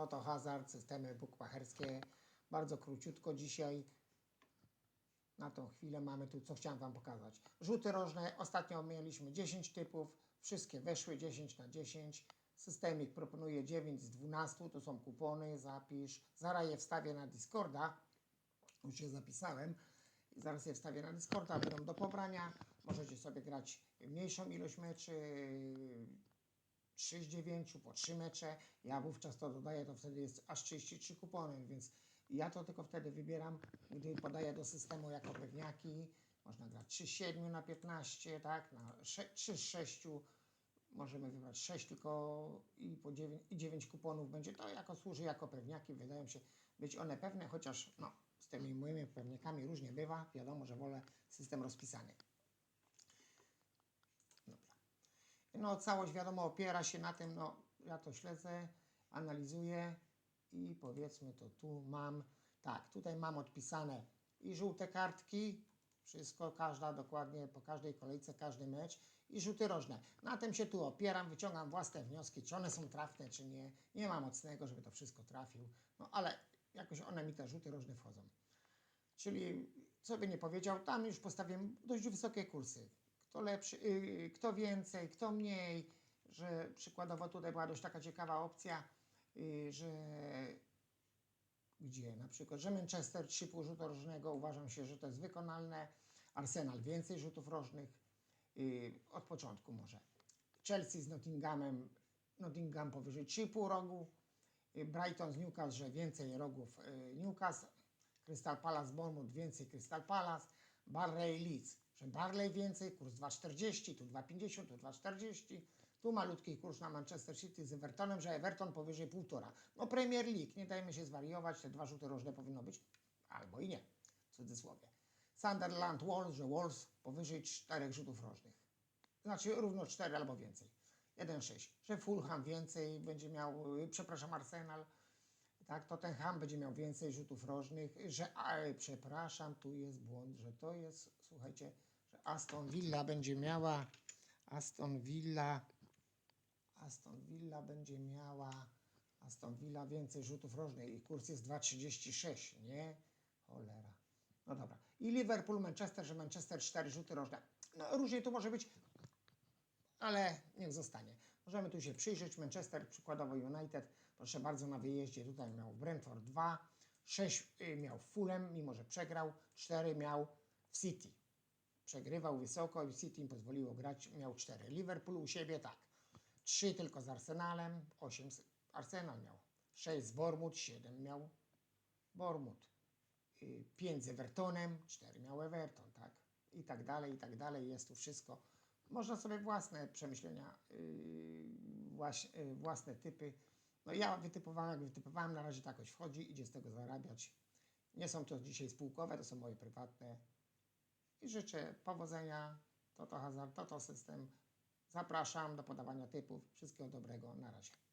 Toto Hazard, systemy bukmacherskie. Bardzo króciutko dzisiaj. Na tą chwilę mamy tu, co chciałem Wam pokazać. Rzuty rożne, ostatnio mieliśmy 10 typów, wszystkie weszły 10 na 10. Systemik proponuje 9 z 12, to są kupony, zapisz. Zaraz je wstawię na Discorda, już je zapisałem. Zaraz je wstawię na Discorda, będą do pobrania. Możecie sobie grać mniejszą ilość meczy, 3 z 9, po 3 mecze. Ja wówczas to dodaję, to wtedy jest aż 33 kupony, więc ja to tylko wtedy wybieram, gdy podaję do systemu jako pewniaki. Można grać 3 z 7 na 15, tak, na 3 z 6. Możemy wybrać 6 tylko i po 9, i 9 kuponów będzie to jako służy jako pewniaki. Wydają się być one pewne, chociaż no, z tymi moimi pewniakami różnie bywa. Wiadomo, że wolę system rozpisany. Dobra. No całość wiadomo opiera się na tym, no ja to śledzę, analizuję i powiedzmy to tu mam, tak, tutaj mam odpisane i żółte kartki, wszystko, każda dokładnie, po każdej kolejce, każdy mecz i rzuty rożne. Na tym się tu opieram, wyciągam własne wnioski, czy one są trafne, czy nie. Nie ma mocnego, żeby to wszystko trafił, no ale jakoś one mi te rzuty rożne wchodzą. Czyli, co by nie powiedział, tam już postawiłem dość wysokie kursy. Kto lepszy, yy, kto więcej, kto mniej, że przykładowo tutaj była dość taka ciekawa opcja, yy, że gdzie? Na przykład, że Manchester 3,5 rzutu rożnego uważam się, że to jest wykonalne, Arsenal więcej rzutów rożnych, yy, od początku może. Chelsea z Nottinghamem, Nottingham powyżej 3,5 rogu, yy, Brighton z Newcastle, że więcej rogów yy, Newcastle, Crystal Palace Bournemouth więcej Crystal Palace, Barley Leeds, że Barley więcej, kurs 2,40, tu 2,50, tu 2,40, tu malutki kurs na Manchester City z Evertonem, że Everton powyżej 1,5. No Premier League, nie dajmy się zwariować, te dwa rzuty rożne powinno być, albo i nie, w cudzysłowie. Sunderland Wolves, że Wolves powyżej 4 rzutów rożnych. Znaczy równo 4 albo więcej. 1,6. Że Fulham więcej będzie miał, yy, przepraszam, Arsenal, tak, Tottenham będzie miał więcej rzutów rożnych, że, a, przepraszam, tu jest błąd, że to jest, słuchajcie, że Aston Villa będzie miała, Aston Villa, Aston Villa będzie miała, Aston Villa więcej rzutów rożnych i kurs jest 2,36, nie? Cholera. No dobra. I Liverpool, Manchester, że Manchester 4 rzuty rożne. No różnie to może być, ale niech zostanie. Możemy tu się przyjrzeć. Manchester, przykładowo United, proszę bardzo, na wyjeździe tutaj miał Brentford 2, 6 y, miał Fulham, mimo że przegrał, 4 miał w City. Przegrywał wysoko i City im pozwoliło grać, miał 4. Liverpool u siebie tak, 3 tylko z Arsenalem, 8 z Arsenal miał, 6 z Bournemouth, 7 miał Bournemouth. 5 z Evertonem, 4 miał Everton, tak? I tak dalej, i tak dalej. Jest tu wszystko. Można sobie własne przemyślenia, yy, yy, własne typy. No ja wytypowałem, jak wytypowałem, na razie tak jakoś wchodzi, idzie z tego zarabiać. Nie są to dzisiaj spółkowe, to są moje prywatne. I życzę powodzenia. To to hazard, to to system. Zapraszam do podawania typów. Wszystkiego dobrego. Na razie.